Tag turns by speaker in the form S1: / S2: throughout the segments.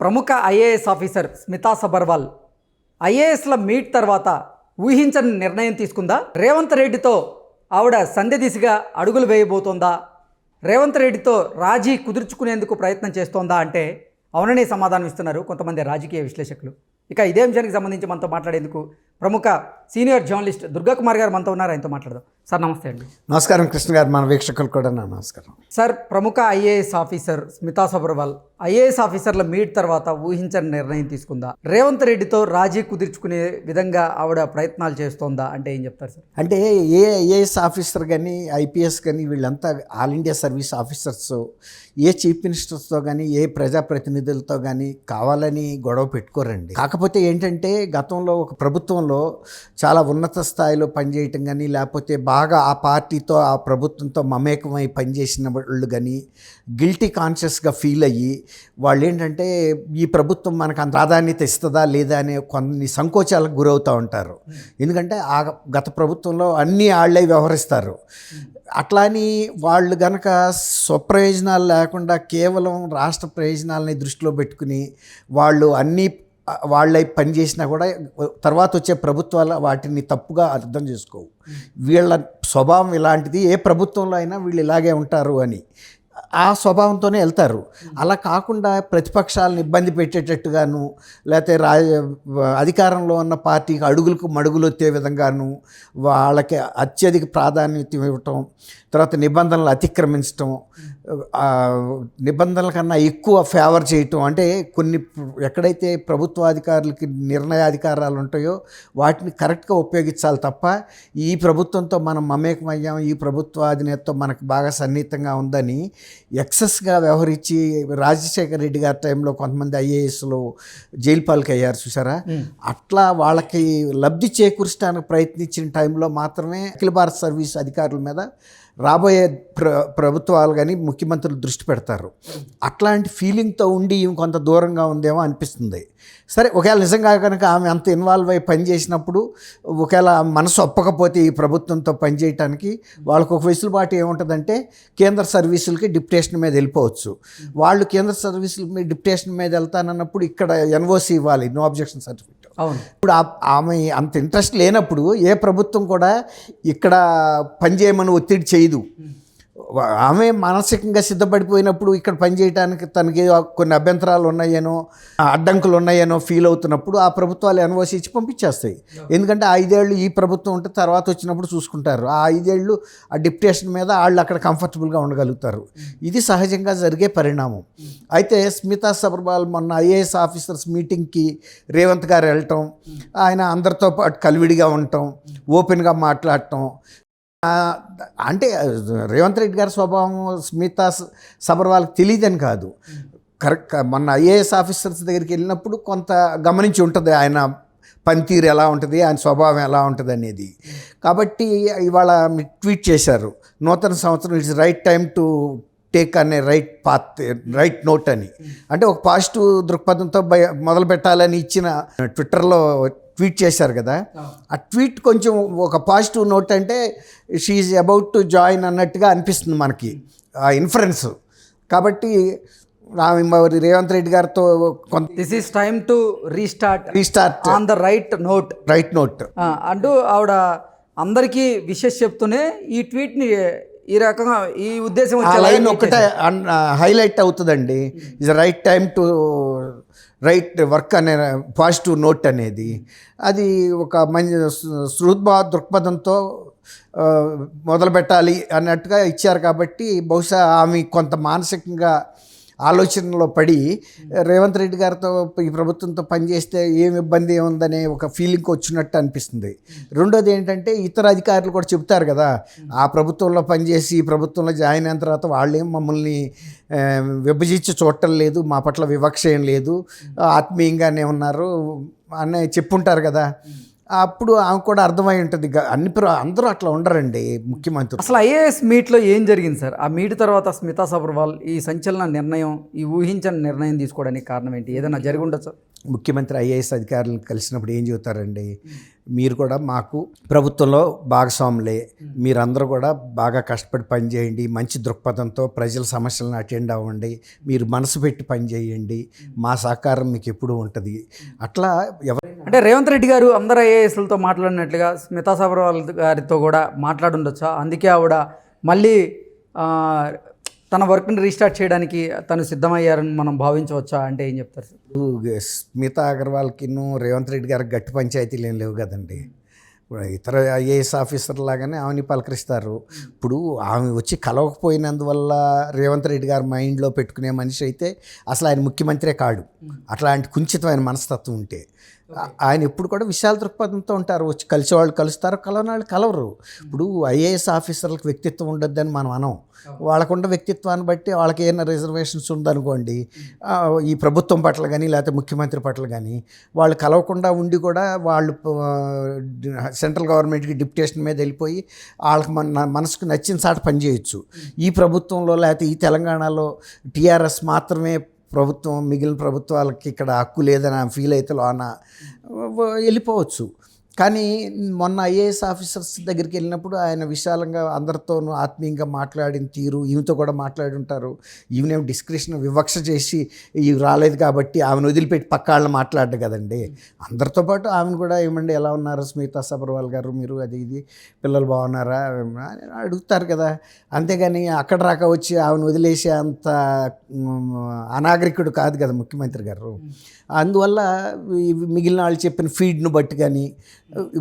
S1: ప్రముఖ IAS officer Smita Sabharwal ఐఏఎస్ల meet తర్వాత ఊహించని నిర్ణయం తీసుకుందా? రేవంత్ రెడ్డితో ఆవిడ సంధ్య దిశగా అడుగులు వేయబోతోందా? రేవంత్ రెడ్డితో రాజీ కుదుర్చుకునేందుకు ప్రయత్నం చేస్తోందా అంటే అవుననే సమాధానం ఇస్తున్నారు కొంతమంది రాజకీయ విశ్లేషకులు. ఇక ఇదే అంశానికి సంబంధించి మనతో మాట్లాడేందుకు ప్రముఖ సీనియర్ జర్నలిస్ట్ దుర్గా కుమార్ గారు మనతో ఉన్నారు. ఆయనతో మాట్లాడదాం. సార్ నమస్తే అండి.
S2: నమస్కారం కృష్ణ గారు. మన వీక్షకులు కూడా నమస్కారం.
S1: సార్ ప్రముఖ IAS officer Smita Sabharwal IAS ఆఫీసర్ల మీట్ తర్వాత ఊహించని నిర్ణయం తీసుకుందా? రేవంత్ రెడ్డితో రాజీ కుదుర్చుకునే విధంగా ఆవిడ ప్రయత్నాలు చేస్తోందా? అంటే ఏం చెప్తారు సార్?
S2: అంటే ఏ ఐఏఎస్ ఆఫీసర్ కానీ ఐపీఎస్ కానీ వీళ్ళంతా ఆల్ ఇండియా సర్వీస్ ఆఫీసర్స్ ఏ చీఫ్ మినిస్టర్స్తో కానీ ఏ ప్రజాప్రతినిధులతో కానీ కావాలని గొడవ పెట్టుకోరండి. కాకపోతే ఏంటంటే గతంలో ఒక రాష్ట్రంలో చాలా ఉన్నత స్థాయిలో పనిచేయటం కానీ లేకపోతే బాగా ఆ పార్టీతో ఆ ప్రభుత్వంతో మమేకమై పనిచేసిన వాళ్ళు కానీ గిల్టీ కాన్షియస్గా ఫీల్ అయ్యి వాళ్ళు ఏంటంటే ఈ ప్రభుత్వం మనకు అంత ప్రాధాన్యత ఇస్తుందా లేదా అనే కొన్ని సంకోచాలకు గురవుతూ ఉంటారు. ఎందుకంటే ఆ గత ప్రభుత్వంలో అన్నీ వాళ్ళే వ్యవహరిస్తారు. అట్లాని వాళ్ళు గనక స్వప్రయోజనాలు లేకుండా కేవలం రాష్ట్ర ప్రయోజనాలని దృష్టిలో పెట్టుకుని వాళ్ళు అన్ని వాళ్ళై పనిచేసినా కూడా తర్వాత వచ్చే ప్రభుత్వాలు వాటిని తప్పుగా అర్థం చేసుకోవు. వీళ్ళ స్వభావం ఇలాంటిది ఏ ప్రభుత్వంలో అయినా వీళ్ళు ఇలాగే ఉంటారు అని. ఆ స్వభావంతోనే వెళ్తారు. అలా కాకుండా ప్రతిపక్షాలను ఇబ్బంది పెట్టేటట్టుగాను లేకపోతే రాజ అధికారంలో ఉన్న పార్టీకి అడుగులకు మడుగులు వచ్చే విధంగాను వాళ్ళకి అత్యధిక ప్రాధాన్యత ఇవ్వటం తర్వాత నిబంధనలు అతిక్రమించటం నిబంధనల కన్నా ఎక్కువ ఫేవర్ చేయటం అంటే కొన్ని ఎక్కడైతే ప్రభుత్వాధికారులకి నిర్ణయాధికారాలు ఉంటాయో వాటిని కరెక్ట్గా ఉపయోగించాలి తప్ప ఈ ప్రభుత్వంతో మనం మమేకమయ్యాం ఈ ప్రభుత్వ అధినేతతో మనకు బాగా సన్నిహితంగా ఉందని ఎక్సెస్గా వ్యవహరించి రాజశేఖర రెడ్డి గారి టైంలో కొంతమంది ఐఏఎస్లు జైలు పాలకి అయ్యారు చూసారా అట్లా వాళ్ళకి లబ్ధి చేకూర్చడానికి ప్రయత్నించిన టైంలో మాత్రమే అఖిల భారత సర్వీస్ అధికారుల మీద రాబోయే ప్ర ప్రభుత్వాలు కానీ ముఖ్యమంత్రులు దృష్టి పెడతారు. అట్లాంటి ఫీలింగ్తో ఉండి ఇంకొంత కొంత దూరంగా ఉందేమో అనిపిస్తుంది. సరే ఒకవేళ నిజంగా కనుక ఆమె అంత ఇన్వాల్వ్ అయ్యి పనిచేసినప్పుడు ఒకవేళ మనసు ఒప్పకపోతే ఈ ప్రభుత్వంతో పనిచేయటానికి వాళ్ళకు ఒక వెసులుబాటు ఏముంటుందంటే కేంద్ర సర్వీసులకి డిప్యుటేషన్ మీద వెళ్ళిపోవచ్చు. వాళ్ళు కేంద్ర సర్వీసుల మీద డిప్యుటేషన్ మీద వెళ్తానన్నప్పుడు ఇక్కడ ఎన్ఓసి ఇవ్వాలి నో అబ్జెక్షన్ సర్టిఫికేట్. ఇప్పుడు ఆమె అంత ఇంట్రెస్ట్ లేనప్పుడు ఏ ప్రభుత్వం కూడా ఇక్కడ పనిచేయమని ఒత్తిడి చేయదు. ఆమె మానసికంగా సిద్ధపడిపోయినప్పుడు ఇక్కడ పనిచేయడానికి తనకి కొన్ని అభ్యంతరాలు ఉన్నాయేనో అడ్డంకులు ఉన్నాయేనో ఫీల్ అవుతున్నప్పుడు ఆ ప్రభుత్వాలు ఎన్ఓసి ఇచ్చి పంపించేస్తాయి ఎందుకంటే ఆ ఐదేళ్ళు ఈ ప్రభుత్వం ఉంటే తర్వాత వచ్చినప్పుడు చూసుకుంటారు. ఆ ఐదేళ్ళు ఆ డిప్యుటేషన్ మీద వాళ్ళు అక్కడ కంఫర్టబుల్గా ఉండగలుగుతారు. ఇది సహజంగా జరిగే పరిణామం. అయితే స్మితా సబర్వాల్ మొన్న ఐఏఎస్ ఆఫీసర్స్ మీటింగ్కి రేవంత్ గారు వెళ్ళటం ఆయన అందరితో పాటు కలివిడిగా ఉండటం ఓపెన్గా మాట్లాడటం అంటే రేవంత్ రెడ్డి గారి స్వభావం స్మితా సబర్వాల్కి తెలియదని కాదు. కరెక్ట్ మొన్న ఐఏఎస్ ఆఫీసర్స్ దగ్గరికి వెళ్ళినప్పుడు కొంత గమనించి ఉంటుంది ఆయన పనితీరు ఎలా ఉంటుంది ఆయన స్వభావం ఎలా ఉంటుంది అనేది. కాబట్టి ఇవాళ ట్వీట్ చేశారు నూతన సంవత్సరం it's right time to take అనే రైట్ పాత్ రైట్ నోట్ అని. అంటే ఒక పాజిటివ్ దృక్పథంతో మొదలు పెట్టాలని ఇచ్చిన ట్విట్టర్లో ట్వీట్ చేశారు కదా. ఆ ట్వీట్ కొంచెం ఒక పాజిటివ్ నోట్ అంటే షీఈ్ అబౌట్ టు జాయిన్ అన్నట్టుగా అనిపిస్తుంది మనకి ఆ ఇన్ఫరెన్స్ కాబట్టి మరి రేవంత్ రెడ్డి గారితో కొంత
S1: this is time to restart
S2: restart
S1: on the right note
S2: right note
S1: అంటూ ఆవిడ అందరికీ విషెస్ చెప్తూనే ఈ ట్వీట్ని ఈ రకంగా ఈ ఉద్దేశం
S2: ఆ లైన్ ఒకటే హైలైట్ అవుతుందండి. Is right time to right work అనే పాజిటివ్ నోట్ అనేది. అది ఒక మంచి సృద్భావ దృక్పథంతో మొదలు పెట్టాలి అన్నట్టుగా ఇచ్చారు కాబట్టి బహుశా ఆమె కొంత మానసికంగా ఆలోచనలో పడి రేవంత్ రెడ్డి గారితో ఈ ప్రభుత్వంతో పనిచేస్తే ఏం ఇబ్బంది ఏముందనే ఒక ఫీలింగ్ వచ్చినట్టు అనిపిస్తుంది. రెండోది ఏంటంటే ఇతర అధికారులు కూడా చెప్తారు కదా ఆ ప్రభుత్వంలో పనిచేసి ఈ ప్రభుత్వంలో జాయిన్ అయిన తర్వాత వాళ్ళేం మమ్మల్ని విభజించి చూడటం లేదు మా పట్ల వివక్ష ఏం లేదు ఆత్మీయంగానే ఉన్నారు అని చెప్పుంటారు కదా. అప్పుడు ఆమె కూడా అర్థమై ఉంటుంది. అన్ని అందరూ అట్లా ఉండరండి ముఖ్యమంత్రి
S1: అసలు ఐఏఎస్ మీట్లో ఏం జరిగింది సార్? ఆ మీట్ తర్వాత స్మితా సబర్వాల్ ఈ సంచలన నిర్ణయం ఈ ఊహించని నిర్ణయం తీసుకోవడానికి కారణం ఏంటి? ఏదైనా జరిగి ఉండొచ్చు?
S2: ముఖ్యమంత్రి ఐఏఎస్ అధికారులను కలిసినప్పుడు ఏం చెబుతారండి? మీరు కూడా మాకు ప్రభుత్వంలో భాగస్వాములే. మీరందరూ కూడా బాగా కష్టపడి పనిచేయండి. మంచి దృక్పథంతో ప్రజల సమస్యలను అటెండ్ అవ్వండి. మీరు మనసు పెట్టి పనిచేయండి. మా సహకారం మీకు ఎప్పుడూ ఉంటుంది. అట్లా ఎవరు
S1: అంటే రేవంత్ రెడ్డి గారు అందరు ఐఏఎస్లతో మాట్లాడినట్లుగా స్మితా సబర్వాల్ గారితో కూడా మాట్లాడుండొచ్చా? అందుకే ఆవిడ మళ్ళీ తన వర్క్ని రీస్టార్ట్ చేయడానికి తను సిద్ధమయ్యారని మనం భావించవచ్చా? అంటే ఏం చెప్తారు? సార్
S2: స్మితా అగర్వాల్కిను రేవంత్ రెడ్డి గారికి గట్టి పంచాయతీలు ఏం లేవు కదండి. ఇప్పుడు ఇతర ఐఏఎస్ ఆఫీసర్ లాగానే ఆమెని పలకరిస్తారు. ఇప్పుడు ఆమె వచ్చి కలవకపోయినందువల్ల రేవంత్ రెడ్డి గారు మైండ్లో పెట్టుకునే మనిషి అయితే అసలు ఆయన ముఖ్యమంత్రే కాడు. అట్లాంటి కుంచితమైన మనస్తత్వం ఉంటే ఆయన ఎప్పుడు కూడా విశాల దృక్పథంతో ఉంటారు. వచ్చి కలిసే వాళ్ళు కలుస్తారు కలవని వాళ్ళు కలవరు. ఇప్పుడు ఐఏఎస్ ఆఫీసర్లకు వ్యక్తిత్వం ఉండొద్దని మనం అనం. వాళ్ళకున్న వ్యక్తిత్వాన్ని బట్టి వాళ్ళకి ఏమైనా రిజర్వేషన్స్ ఉందనుకోండి ఈ ప్రభుత్వం పట్ల కానీ లేకపోతే ముఖ్యమంత్రి పట్ల కానీ వాళ్ళు కలవకుండా ఉండి కూడా వాళ్ళు సెంట్రల్ గవర్నమెంట్కి డిప్యుటేషన్ మీద వెళ్ళిపోయి వాళ్ళకి మన మనసుకు నచ్చిన సాట పనిచేయచ్చు. ఈ ప్రభుత్వంలో లేకపోతే ఈ తెలంగాణలో టీఆర్ఎస్ మాత్రమే ప్రభుత్వం మిగిలిన ప్రభుత్వాలకి ఇక్కడ హక్కు లేదని ఫీల్ అయితే లోన వెళ్ళిపోవచ్చు. కానీ మొన్న ఐఏఎస్ ఆఫీసర్స్ దగ్గరికి వెళ్ళినప్పుడు ఆయన విశాలంగా అందరితోనూ ఆత్మీయంగా మాట్లాడిన తీరు ఈమెతో కూడా మాట్లాడి ఉంటారు. ఈమెనేం డిస్క్రిప్షన్ వివక్ష చేసి ఇవి రాలేదు కాబట్టి ఆమెను వదిలిపెట్టి పక్క వాళ్ళని మాట్లాడ్డు కదండి. అందరితో పాటు ఆమెను కూడా ఏమండి ఎలా ఉన్నారు స్మితా సబర్వాల్ గారు? మీరు అది ఇది పిల్లలు బాగున్నారా? అని అడుగుతారు కదా. అంతేగాని అక్కడ రాక వచ్చి ఆమెను వదిలేసే అంత అనాగరికుడు కాదు కదా ముఖ్యమంత్రి గారు. అందువల్ల మిగిలిన వాళ్ళు చెప్పిన ఫీడ్ను బట్టి కానీ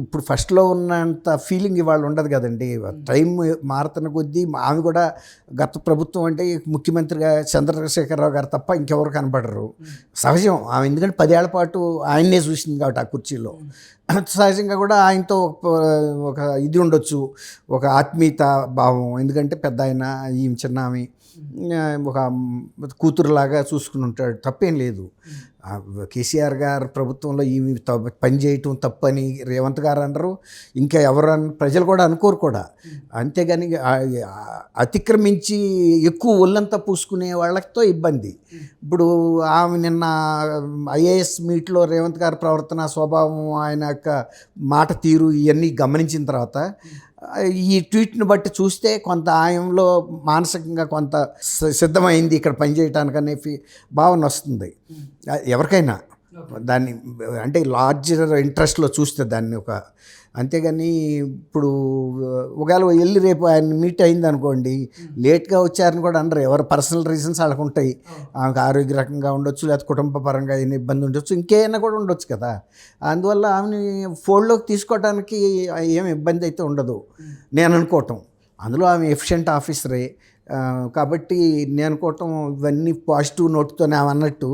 S2: ఇప్పుడు ఫస్ట్లో ఉన్నంత ఫీలింగ్ ఇవాళ ఉండదు కదండి. టైం మారుతున్న కొద్దీ ఆమె కూడా గత ప్రభుత్వం అంటే ముఖ్యమంత్రిగా చంద్రశేఖరరావు గారు తప్ప ఇంకెవరు కనపడరు సహజం. ఆమె ఎందుకంటే పదేళ్ళ పాటు ఆయన్నే చూసింది కాబట్టి ఆ కుర్చీలో. సహజంగా కూడా ఆయనతో ఒక- ఇది ఉండొచ్చు ఒక ఆత్మీయత భావం. ఎందుకంటే పెద్ద ఆయన ఈ చిన్న ఆమె ఒక కూతురులాగా చూసుకుని ఉంటాడు. తప్పేం లేదు. కేసీఆర్ గారు ప్రభుత్వంలో ఈమె త- పని చేయటం తప్పని రేవంత్ గారు అనరు. ఇంకా ఎవరు ప్రజలు కూడా అనుకోరు కూడా. అంతేగాని అతిక్రమించి ఎక్కువ ఒళ్ళంతా పూసుకునే వాళ్ళతో ఇబ్బంది. ఇప్పుడు ఆమె నిన్న ఐఏఎస్ మీట్లో రేవంత్ గారి ప్రవర్తన స్వభావం ఆయన యొక్క మాట తీరు ఇవన్నీ గమనించిన తర్వాత ఈ ట్వీట్ని బట్టి చూస్తే కొంత ఆయనలో మానసికంగా కొంత సిద్ధమైంది ఇక్కడ పనిచేయటానికి అనే ఫీ భావన వస్తుంది. ఎవరికైనా. దాన్ని అంటే లార్జర్ ఇంట్రెస్ట్లో చూస్తే దాన్ని ఒక అంతేగాని ఇప్పుడు ఒకవేళ వెళ్ళి రేపు ఆయన మీట్ అయింది అనుకోండి లేట్గా వచ్చారని కూడా అనరు. ఎవరి పర్సనల్ రీజన్స్ వాళ్ళకు ఉంటాయి ఆమెకు ఆరోగ్య రకంగా ఉండొచ్చు లేకపోతే కుటుంబ పరంగా ఏమైనా ఇబ్బంది ఉండొచ్చు ఇంకేమైనా కూడా ఉండొచ్చు కదా. అందువల్ల ఆమెని ఫోల్డ్లోకి తీసుకోవడానికి ఏం ఇబ్బంది అయితే ఉండదు. నేను అనుకోవటం. అందులో ఆమె ఎఫిషియెంట్ ఆఫీసరే. కాబట్టి నేను అనుకోవటం ఇవన్నీ పాజిటివ్ నోట్తోనే ఆమె అన్నట్టు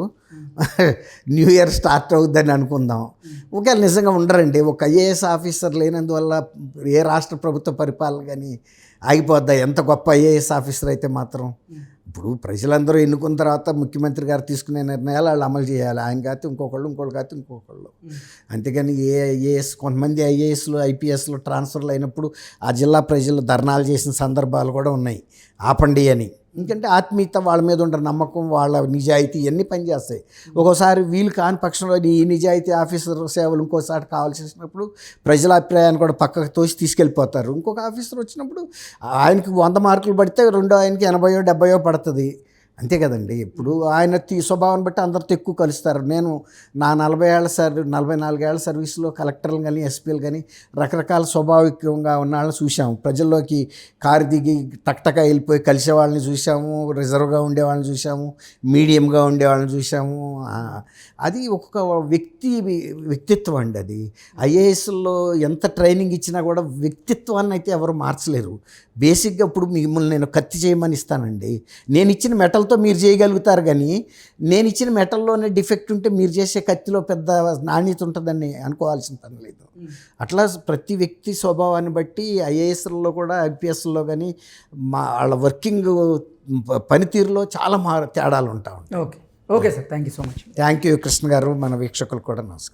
S2: న్యూ ఇయర్ స్టార్ట్ అవుద్దని అనుకుందాం. ఒకవేళ నిజంగా ఉండరండి ఒక ఐఏఎస్ ఆఫీసర్ లేనందువల్ల ఏ రాష్ట్ర ప్రభుత్వ పరిపాలన కానీ ఆగిపోద్దా? ఎంత గొప్ప ఐఏఎస్ ఆఫీసర్ అయితే మాత్రం? ఇప్పుడు ప్రజలందరూ ఎన్నుకున్న తర్వాత ముఖ్యమంత్రి గారు తీసుకునే నిర్ణయాలు వాళ్ళు అమలు చేయాలి. ఆయన కాదు ఇంకొకళ్ళు ఇంకోళ్ళు కాకపోతే ఇంకొకళ్ళు. అంతేగాని ఏ ఐఏఎస్ కొంతమంది ఐఏఎస్లు ఐపీఎస్లు ట్రాన్స్ఫర్లు అయినప్పుడు ఆ జిల్లా ప్రజలు ధర్నాలు చేసిన సందర్భాలు కూడా ఉన్నాయి. ఆపండి అని. ఎందుకంటే ఆత్మీయత వాళ్ళ మీద ఉండే నమ్మకం వాళ్ళ నిజాయితీ ఇవన్నీ పనిచేస్తాయి. ఒక్కోసారి వీలు కాని పక్షంలో ఈ నిజాయితీ ఆఫీసర్ సేవలు ఇంకోసారి కావాల్సి వచ్చినప్పుడు ప్రజల అభిప్రాయాన్ని కూడా పక్కకు తోసి తీసుకెళ్ళిపోతారు. ఇంకొక ఆఫీసర్ వచ్చినప్పుడు ఆయనకి వంద మార్కులు పడితే రెండో ఆయనకి ఎనభయో డెబ్బయో పడుతుంది. అంతే కదండి. ఇప్పుడు ఆయన తీ స్వభావాన్ని బట్టి అందరితో ఎక్కువ కలుస్తారు. నేను నా నలభై ఏళ్ళ సర్వీ నలభై నాలుగేళ్ళ సర్వీస్లో కలెక్టర్లు కానీ ఎస్పీలు కానీ రకరకాల స్వాభావికంగా ఉన్న వాళ్ళని చూసాము ప్రజల్లోకి కారు దిగి టక్టక వెళ్ళిపోయి కలిసే వాళ్ళని చూసాము రిజర్వ్గా ఉండే వాళ్ళని చూసాము మీడియంగా ఉండే వాళ్ళని చూసాము అది ఒక్కొక్క వ్యక్తి వ్యక్తిత్వం అండి అది. ఐఏఎస్లో ఎంత ట్రైనింగ్ ఇచ్చినా కూడా వ్యక్తిత్వాన్ని అయితే ఎవరు మార్చలేరు. బేసిక్గా ఇప్పుడు మిమ్మల్ని నేను కత్తి చేయమని ఇస్తానండి. నేను ఇచ్చిన మెటల్ మెటల్తో మీరు చేయగలుగుతారు కానీ నేను ఇచ్చిన మెటల్లోనే డిఫెక్ట్ ఉంటే మీరు చేసే కత్తిలో పెద్ద నాణ్యత ఉంటుందని అనుకోవాల్సిన పని లేదు. అట్లా ప్రతి వ్యక్తి స్వభావాన్ని బట్టి ఐఏఎస్లో కూడా ఐపీఎస్లో కానీ మా వాళ్ళ వర్కింగ్ పనితీరులో చాలా మా తేడాలు ఉంటా ఉంటాయి.
S1: Okay. Okay sir. Thank you so much.
S2: Thank you Krishna garu మన వీక్షకులు కూడా నమస్కారం.